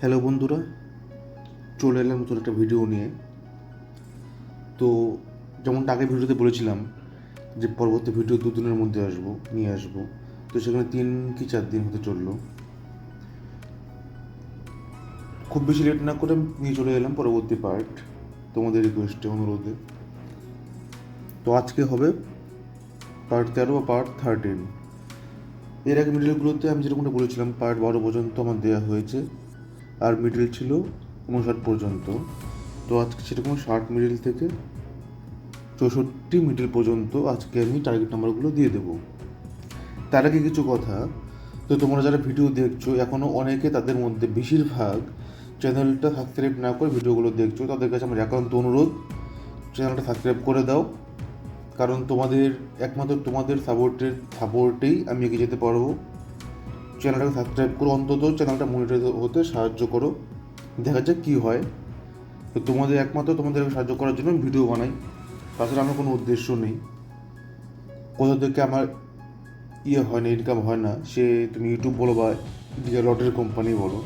Hello বন্ধুরা, চলে এলাম নতুন একটা ভিডিও নিয়ে। তো যেমনটা আগে ভিডিওতে বলেছিলাম যে পরবর্তী ভিডিও দুদিনের মধ্যে আসব, নিয়ে আসব। তো সেখানে তিন কি চার দিন হতে চলল। খুব বেশি লেট না করে নিয়ে চলে এলাম পরবর্তী পার্ট তোমাদের রিকোয়েস্টে অনুরোধে। তো আজকে হবে পার্ট তেরো বা পার্ট থার্টিন এর আগে মিডিলগুলোতে আমি যেরকমটা বলেছিলাম পার্ট বারো পর্যন্ত আমার দেওয়া হয়েছে। আর মিডিল ছিল উনষাট পর্যন্ত। তো আজকে সেরকম ষাট মিডিল থেকে চৌষট্টি মিডিল পর্যন্ত আজকে আমি টার্গেট নাম্বারগুলো দিয়ে দেবো। তার আগে কিছু কথা। তো তোমরা যারা ভিডিও দেখছ এখনও অনেকে তাদের মধ্যে বেশিরভাগ চ্যানেলটা সাবস্ক্রাইব না করে ভিডিওগুলো দেখছ, তাদের কাছে আমার একান্ত অনুরোধ চ্যানেলটা সাবস্ক্রাইব করে দাও। কারণ তোমাদের, একমাত্র তোমাদের সাপোর্টের সাপোর্টেই আমি এগিয়ে যেতে পারব। চ্যানেলটাকে সাবস্ক্রাইব করো, অন্তত চ্যানেলটা মনিটাইজ হতে সাহায্য করো। দেখা যাক কী হয়। তো তোমাদের একমাত্র তোমাদেরকে সাহায্য করার জন্য ভিডিও বানাই। তাছাড়া আমার কোনো উদ্দেশ্য নেই। কোথা থেকে আমার ইয়ে হয় না ইনকাম হয় না, সে তুমি ইউটিউব বলো বা লটের কোম্পানি বলো।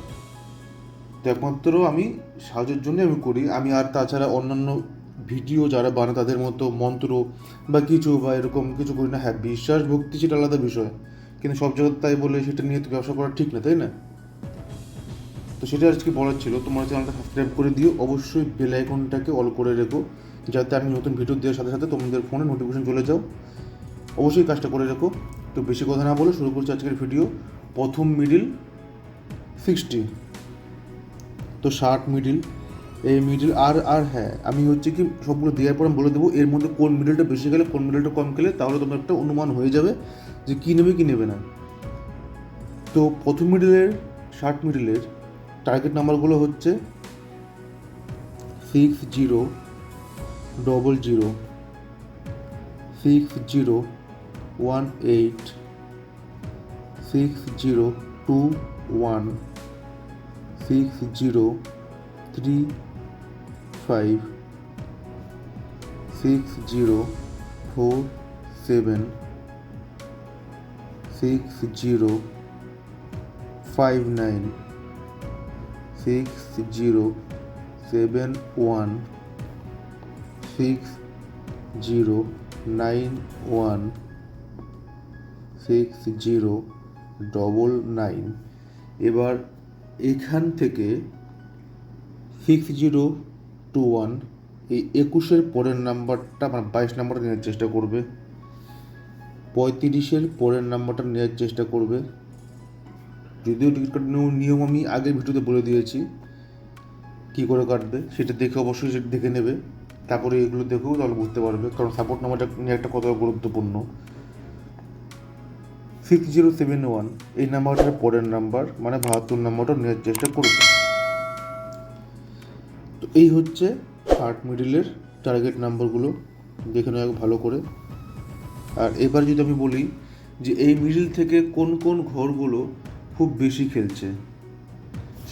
তো একমাত্র আমি সাহায্যের জন্য আমি করি। আমি আর তাছাড়া অন্যান্য ভিডিও যারা বানায় তাদের মতো মন্ত্র বা কিছু বা এরকম কিছু করি না। হ্যাঁ বিশ্বাস ভক্তি সেটা আলাদা বিষয়। কিন্তু সব জায়গায় তাই বলে সেটা নিয়ে তো ব্যবসা করা ঠিক না, তাই না? তো সেটা আজকে বলার ছিল। তোমার চ্যানেলটা সাবস্ক্রাইব করে দিও। অবশ্যই বেল আইকনটাকে অল করে রেখো, যাতে আমি নতুন ভিডিও দেওয়ার সাথে সাথে তোমাদের ফোনে নোটিফিকেশন চলে যাও। অবশ্যই কাজটা করে রেখো। তো বেশি কথা না বলে শুরু করছি আজকের ভিডিও প্রথম মিডিল সিক্সটি তো ষাট মিডিল এই মিডিল আর আর হ্যাঁ আমি হচ্ছে কি সবগুলো দেওয়ার পর আমি বলে দেবো, এর মধ্যে কোন মিডিলটা বেশি গেলে, কোন মিডিলটা কম গেলে তাহলে তোমার একটা অনুমান হয়ে যাবে যে কী নেবে কী নেবে না। তো প্রথম মিডিলের ষাট মিডিলের টার্গেট নাম্বারগুলো হচ্ছে six zero double zero six zero one eight six zero two one six zero three five six zero four seven six zero five nine six zero seven one six zero nine one six zero double nine এবার এখান থেকে six zero two one এই একুশের পরের নাম্বারটা মানে বাইশ নাম্বারটা নেওয়ার চেষ্টা করবে। পঁয়ত্রিশের পরের নাম্বারটা নেওয়ার চেষ্টা করবে। যদিও টিকিট কাটার নিয়ম আমি আগের ভিডিওতে বলে দিয়েছি। কী করে কাটবে সেটা দেখে অবশ্যই সেটা দেখে নেবে। তারপরে এগুলো দেখেও তাহলে বুঝতে পারবে, কারণ সাপোর্ট নাম্বারটা নিয়ে একটা কত গুরুত্বপূর্ণ। সিক্স জিরো সেভেন ওয়ান এই নাম্বারটার পরের নাম্বার মানে বাহাত্তর নাম্বারটা নেওয়ার চেষ্টা করবে। এই হচ্ছে ষাট মিডিলের টার্গেট নাম্বারগুলো দেখে নেওয়া ভালো করে। আর এবার যদি আমি বলি যে এই মিডিল থেকে কোন কোন ঘরগুলো খুব বেশি খেলছে,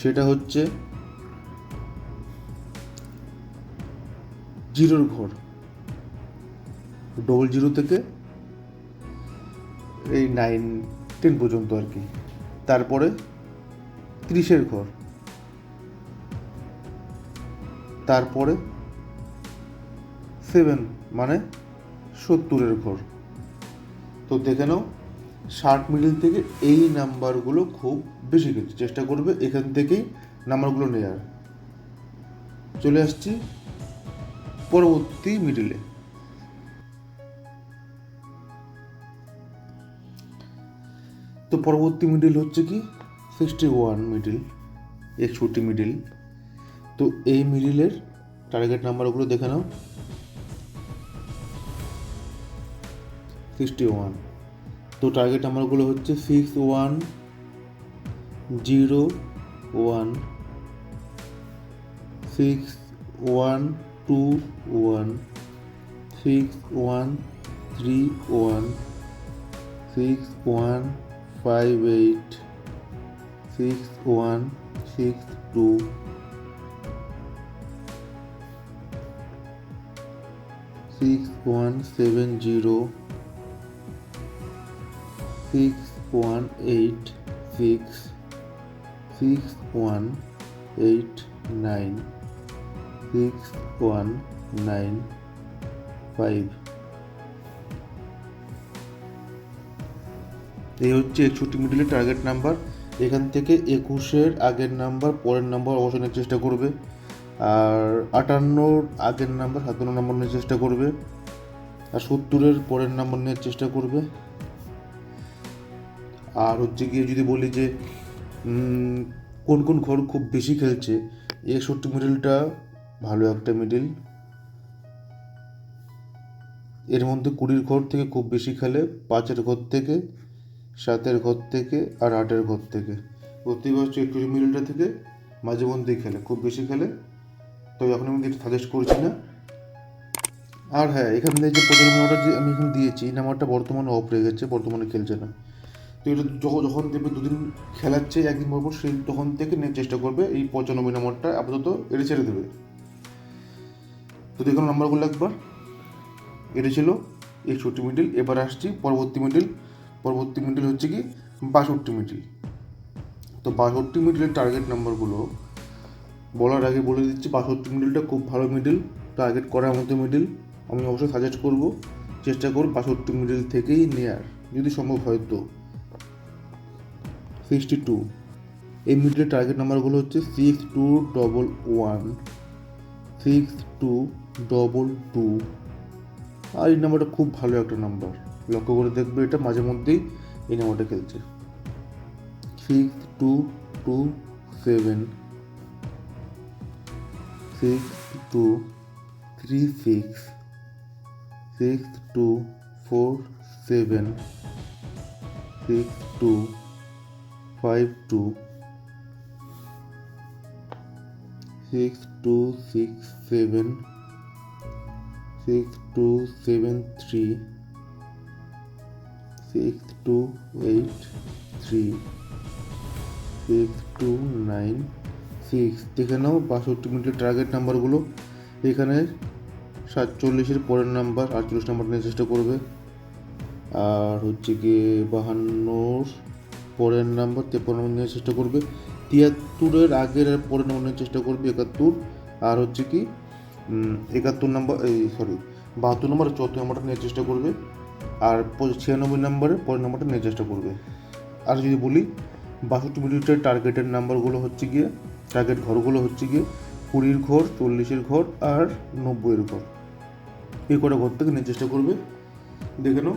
সেটা হচ্ছে জিরোর ঘর। ডবল জিরো থেকে এই নাইন টেন পর্যন্ত আর কি। তারপরে ত্রিশের ঘর। তারপরে সেভেন মানে সত্তরের ঘর। তো দেখে নাও, ষাট মিডিল থেকে এই নাম্বারগুলো খুব বেশি খেলছে চেষ্টা করবে এখান থেকেই নাম্বারগুলো নেওয়ার চলে আসছি পরবর্তী মিডিলে তো পরবর্তী মিডিল হচ্ছে কি? সিক্সটি ওয়ান মিডিল একষট্টি মিডিল তো এই মিডিলের টার্গেট নাম্বারগুলো দেখে নাও। সিক্সটি ওয়ান তো টার্গেট নাম্বারগুলো হচ্ছে six one zero one six one two one six one three one six one five eight six one six two six one seven zero six one eight six six one eight nine six one nine five এই হচ্ছে একষট্টি মিডিলের target number এখান থেকে একুশের আগের number পরের number অবশ্যই চেষ্টা করবে। আর আটান্নর আগের নাম্বার, সাতান্ন নাম্বার নেওয়ার চেষ্টা করবে। আর সত্তরের পরের নাম্বার নেওয়ার চেষ্টা করবে। আর হচ্ছে গিয়ে যদি বলি যে কোন কোন ঘর খুব বেশি খেলছে একষট্টি মিডিলটা ভালো একটা মিডিল। এর মধ্যে কুড়ির ঘর থেকে খুব বেশি খেলে, পাঁচের ঘর থেকে, সাতের ঘর থেকে আর আটের ঘর থেকে। প্রতিবার হচ্ছে একটু মিডিলটা থেকে মাঝে মধ্যেই খেলে, খুব বেশি খেলে। তো এখন আমি এটা সাজেস্ট করছি না। আর হ্যাঁ এখান থেকে যে প্রথম নাম্বারটা যে আমি এখানে দিয়েছি, এই নাম্বারটা বর্তমানে অফ হয়ে গেছে, বর্তমানে খেলছে না। তো এটা যখন যখন দেখবে দুদিন খেলাচ্ছে, একদিন পর পর সেই তখন থেকে নেওয়ার চেষ্টা করবে, এই পঁচানব্বই নম্বরটা আপাতত এটা ছেড়ে দেবে। তো দেখুন নাম্বারগুলো একবার। এটা ছিল একষট্টি মিডিল এবার আসছি পরবর্তী মিডিল পরবর্তী মিডিল হচ্ছে কি, বাষট্টি মিডিল তো বাষট্টি মিডিলের টার্গেট নাম্বারগুলো বলার আগে বলে দিচ্ছি বাষট্টি মিডিলটা খুব ভালো মিডিল টার্গেট করার মতো মিডিল আমি অবশ্যই সাজেস্ট করব, চেষ্টা করব বাষট্টি মিডিল থেকেই নেয়ার, যদি সম্ভব হয় তো। সিক্সটি টু এই মিডিলের টার্গেট নাম্বারগুলো হচ্ছে six two double one six two double two আর এই নাম্বারটা খুব ভালো একটা নাম্বার লক্ষ্য করে দেখবে এটা মাঝে মধ্যেই এই নাম্বারটা খেলছে। Six two two seven six two three six six two four seven six two five two six two six seven six two seven three six two eight three six two nine six দেখে নাও, বাষট্টি মিনিটের target নাম্বারগুলো এখানে সাতচল্লিশের পরের number আটচল্লিশ number নেওয়ার চেষ্টা করবে। আর হচ্ছে গিয়ে বাহান্নর পরের নাম্বার তেপ্পান্ন নম্বর নেওয়ার চেষ্টা করবে। তিয়াত্তরের আগের আর পরের নম্বর নেওয়ার চেষ্টা করবে একাত্তর। আর হচ্ছে কি একাত্তর নম্বর এই সরি বাহাত্তর নম্বর আর চুয়াত্তর নম্বরটা নেওয়ার চেষ্টা করবে। আর ছিয়ানব্বই নম্বরে পরের নম্বরটা নেওয়ার চেষ্টা করবে। আর যদি বলি, বাষট্টি মিনিটের টার্গেটের নাম্বারগুলো হচ্ছে গিয়ে টার্গেট ঘরগুলো হচ্ছে গিয়ে কুড়ির ঘর, চল্লিশের ঘর আর নব্বইয়ের ঘর। এই কটা ঘর থেকে নেওয়ার চেষ্টা করবে, দেখে নাও,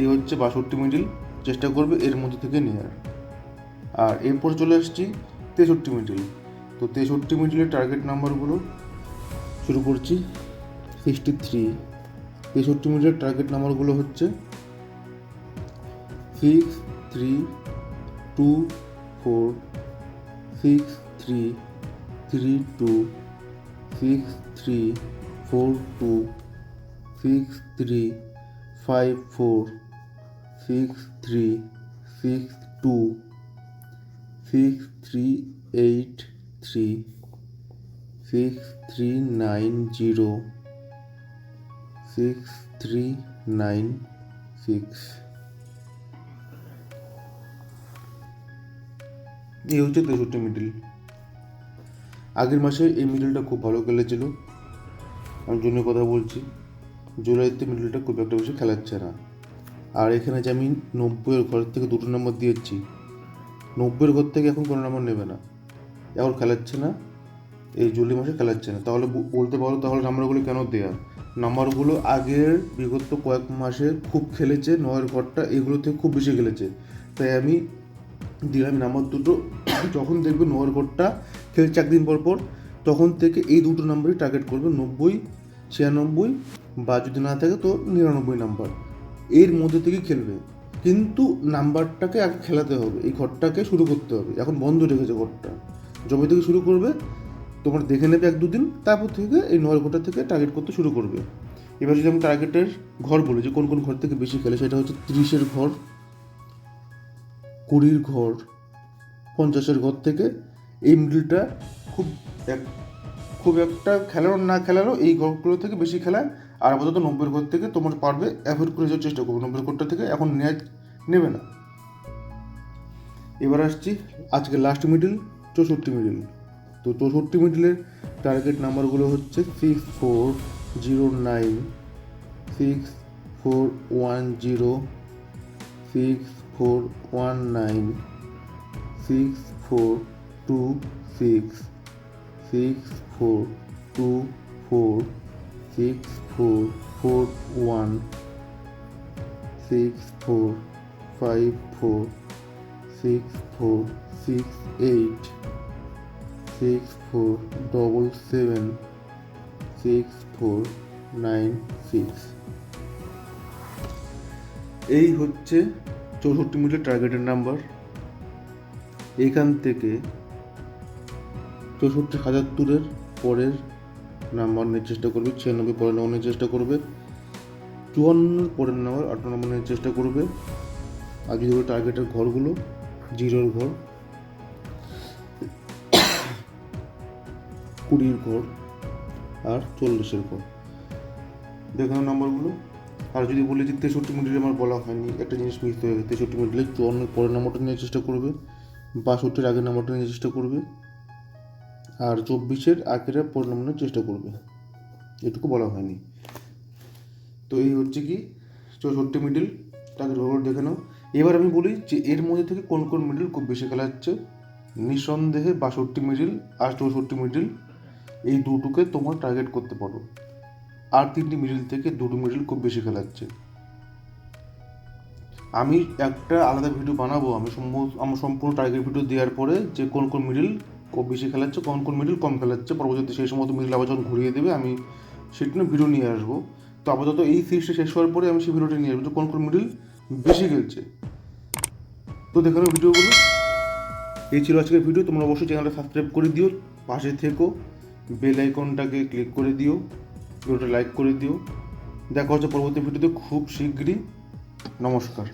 এই হচ্ছে বাষট্টি মিডিল, চেষ্টা করবে এর মধ্যে থেকে নেওয়ার আর এরপর চলে আসছি তেষট্টি মিডিল। তো তেষট্টি মিডিলের টার্গেট নাম্বারগুলো শুরু করছি সিক্সটি থ্রি তেষট্টি মিডিলের টার্গেট নাম্বারগুলো হচ্ছে six three two four six three three two six three four two six three five four six three six two six three eight three six three nine zero six three nine six এই হচ্ছে তেষট্টি middle আগের মাসে এই মিডলটা খুব ভালো খেলেছিল। আমি জন্য কথা বলছি, জুলাইতে মিডলটা খুব একটা বেশি খেলাচ্ছে না। আর এখানে যে আমি নব্বইয়ের ঘর থেকে দুটো নম্বর দিয়েছি, নব্বইয়ের ঘর থেকে এখন কোনো নম্বর নেবে না। এখন খেলাচ্ছে না, এই জুলাই মাসে খেলাচ্ছে না। তাহলে বলতে পারো তাহলে নাম্বারগুলো কেন দেয়া? নাম্বারগুলো আগের বিগত কয়েক মাসে খুব খেলেছে, নয়ের ঘরটা এগুলো থেকে খুব বেশি খেলেছে। তাই আমি দিলাম নাম্বার দুটো। যখন দেখবে নয়ের ঘরটা খেলছে একদিন পর পর, তখন থেকে এই দুটো নাম্বারই টার্গেট করবে নব্বই, ছিয়ানব্বই বা যদি না থাকে তো নিরানব্বই নাম্বার এর মধ্যে থেকে খেলবে। কিন্তু নাম্বারটাকে আগে খেলাতে হবে, এই ঘরটাকে শুরু করতে হবে। এখন বন্ধ রেখেছে ঘরটা। যবে থেকে শুরু করবে, তোমার দেখে নেবে এক দুদিন, তারপর থেকে এই নয় ঘরটা থেকে টার্গেট করতে শুরু করবে। এবার যদি আমি টার্গেটের ঘর বলি, যে কোন কোন ঘর থেকে বেশি খেলে, সেটা হচ্ছে তিরিশের ঘর। কুড়ির ঘর, পঞ্চাশের ঘর থেকে এই মিডলটা খুব এক, খুব একটা খেলানো না খেলানো এই ঘরগুলো থেকে বেশি খেলায় আর আপাতত নব্বই ঘর থেকে তোমার পারবে অ্যাভয়েড করে যাওয়ার চেষ্টা করবে। নব্বই ঘরটা থেকে এখন নেওয়া নেবে না। এবার আসছি আজকে লাস্ট মিডিল চৌষট্টি মিডিল তো চৌষট্টি মিডিলের টার্গেট নাম্বারগুলো হচ্ছে six four zero nine six four one zero six four one nine six four two six six four two four six four four one six four five four six four six eight six four double seven six four nine six এই হচ্ছে চৌষট্টি metre টার্গেটের number এখান থেকে চৌষট্টি সাতাত্তরের পরের number নেওয়ার চেষ্টা করবে, ছিয়ানব্বই পরের নাম্বার নেওয়ার চেষ্টা করবে চুয়ান্নর পরের নাম্বার আট নম্বর নেওয়ার চেষ্টা করবে। আর যদি টার্গেটের ঘরগুলো, জিরোর ঘর, কুড়ির ঘর আর চল্লিশের ঘর। দেখানো নাম্বারগুলো আর যদি বলি যে তেষট্টি মিনিটে আমার বলা হয়নি, একটা জিনিস মিস হয়ে গেছে। তেষট্টি মিনিটে চুয়ান্ন পরের নাম্বারটা নেওয়ার চেষ্টা করবে। বাষট্টির আগের নাম্বারটা নেওয়ার চেষ্টা করবে। আর চব্বিশের আগের পরের নাম্বার নেওয়ার চেষ্টা করবে। এটুকু বলা হয়নি। তো এই হচ্ছে কি, চৌষট্টি মিডিল তাকে রোল দেখে নাও। এবার আমি বলি যে এর মধ্যে থেকে কোন কোন মিডিল খুব বেশি খেলা হচ্ছে। নিঃসন্দেহে বাষট্টি মিডিল আর চৌষট্টি মিডিল এই দুটোকে তোমার টার্গেট করতে পারো। আর তিনটি মিডিল থেকে দুটো মিডিল খুব বেশি খেলাচ্ছে। আমি একটা আলাদা ভিডিও বানাবো, আমি আমার সম্পূর্ণ টার্গেট ভিডিও দেওয়ার পরে যে কোন কোন মিডিল খুব বেশি খেলাচ্ছে, কোন কোন মিডিল কম খেলাচ্ছে, পরবর্তীতে সেই সমস্ত মিডিল আবার যখন ঘুরিয়ে দেবে, আমি সেটা নিয়ে ভিডিও নিয়ে আসব। তো আপাতত এই সিরিজটা শেষ হওয়ার পরে আমি সেই ভিডিওটা নিয়ে আসব যে কোন কোন মিডিল বেশি খেলছে। তো দেখে নাও ভিডিওগুলো এই ছিল আজকের ভিডিও তোমরা অবশ্যই চ্যানেলটা সাবস্ক্রাইব করে দিও, পাশে থেকো বেল আইকনটাকে ক্লিক করে দিও। ভিডিওটা লাইক করে দিও। দেখা হচ্ছে পরবর্তী ভিডিওতে খুব শীঘ্রই। নমস্কার।